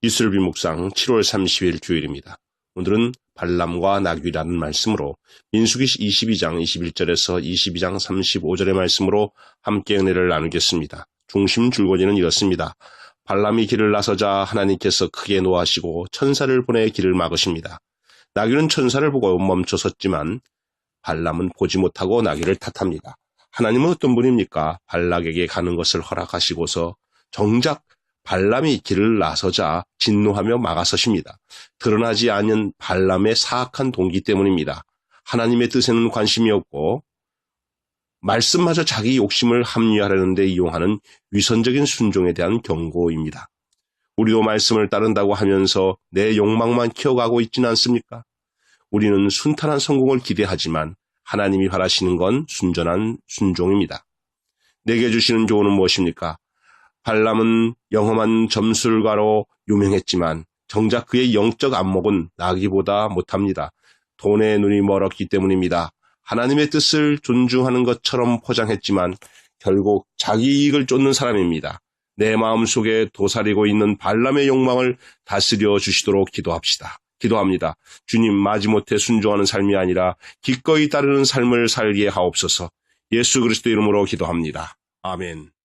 이슬비 묵상 7월 30일 주일입니다. 오늘은 발람과 나귀라는 말씀으로 민수기 22장 21절에서 22장 35절의 말씀으로 함께 은혜를 나누겠습니다. 중심 줄거리는 이렇습니다. 발람이 길을 나서자 하나님께서 크게 노하시고 천사를 보내 길을 막으십니다. 나귀는 천사를 보고 멈춰섰지만 발람은 보지 못하고 나귀를 탓합니다. 하나님은 어떤 분입니까? 발락에게 가는 것을 허락하시고서 정작 발람이 길을 나서자 진노하며 막아서십니다. 드러나지 않은 발람의 사악한 동기 때문입니다. 하나님의 뜻에는 관심이 없고 말씀마저 자기 욕심을 합리화하려는 데 이용하는 위선적인 순종에 대한 경고입니다. 우리도 말씀을 따른다고 하면서 내 욕망만 키워가고 있지는 않습니까? 우리는 순탄한 성공을 기대하지만 하나님이 바라시는 건 순전한 순종입니다. 내게 주시는 교훈은 무엇입니까? 발람은 영험한 점술가로 유명했지만 정작 그의 영적 안목은 나기보다 못합니다. 돈에 눈이 멀었기 때문입니다. 하나님의 뜻을 존중하는 것처럼 포장했지만 결국 자기 이익을 쫓는 사람입니다. 내 마음속에 도사리고 있는 발람의 욕망을 다스려 주시도록 기도합시다. 기도합니다. 주님 마지못해 순종하는 삶이 아니라 기꺼이 따르는 삶을 살게 하옵소서. 예수 그리스도 이름으로 기도합니다. 아멘.